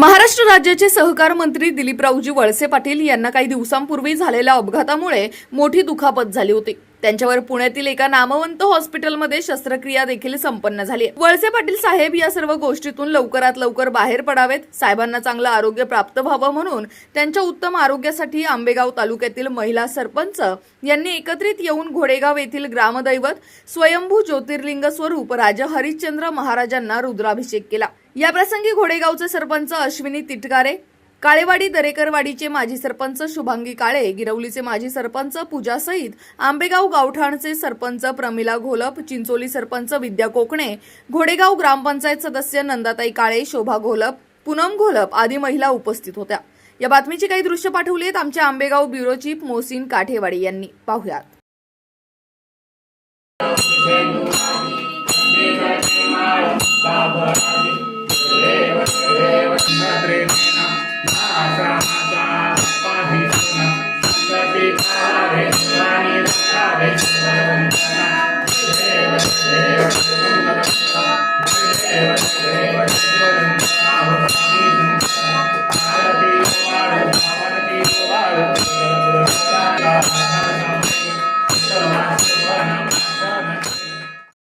महाराष्ट्र राज्याचे सहकार मंत्री दिलीपरावजी वळसे पाटील यांना काही दिवसांपूर्वी झालेल्या अपघातामुळे मोठी दुखापत झाली होती. त्यांच्यावर पुण्यातील एका नामवंत हॉस्पिटलमध्ये शस्त्रक्रिया देखील संपन्न झाली वळसे पाटील साहेब या सर्व गोष्टीतून लवकरात लवकर बाहेर पडावेत. साहेबांना चांगलं आरोग्य प्राप्त व्हावं म्हणून त्यांच्या उत्तम आरोग्यासाठी आंबेगाव तालुक्यातील महिला सरपंच यांनी एकत्रित येऊन घोडेगाव येथील ग्रामदैवत स्वयंभू ज्योतिर्लिंग स्वरूप राजा हरिश्चंद्र महाराजांना रुद्राभिषेक केला. या प्रसंगी घोडेगावचे सरपंच अश्विनी तिटकारे काळेवाडी दरेकरवाडीचे माजी सरपंच शुभांगी काळे गिरवलीचे माजी सरपंच पूजा सईद आंबेगाव गावठाणचे सरपंच प्रमिला घोलप चिंचोली सरपंच विद्या कोकणे घोडेगाव ग्रामपंचायत सदस्य नंदाताई काळे शोभा घोलप पूनम घोलप आदी महिला उपस्थित होत्या. या बातमीची काही दृश्य पाठवली आहेत आमच्या आंबेगाव ब्युरो चीफ मोहसिन काठेवाडी यांनी. पाहुयात.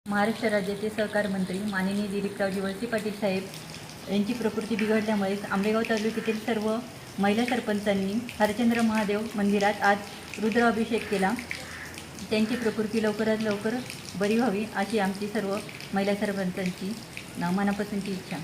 महाराष्ट्र राज्याचे सहकार मंत्री माननीय दिलीपरावजी वळसे पाटील साहेब यांची प्रकृती बिघडल्यामुळे आंबेगाव तालुक्यातील सर्व महिला सरपंचांनी हरचंद्र महादेव मंदिरात आज रुद्राभिषेक केला. त्यांची प्रकृती लवकरात लवकर बरी व्हावी अशी आमची सर्व महिला सरपंचांची मनापासूनची इच्छा.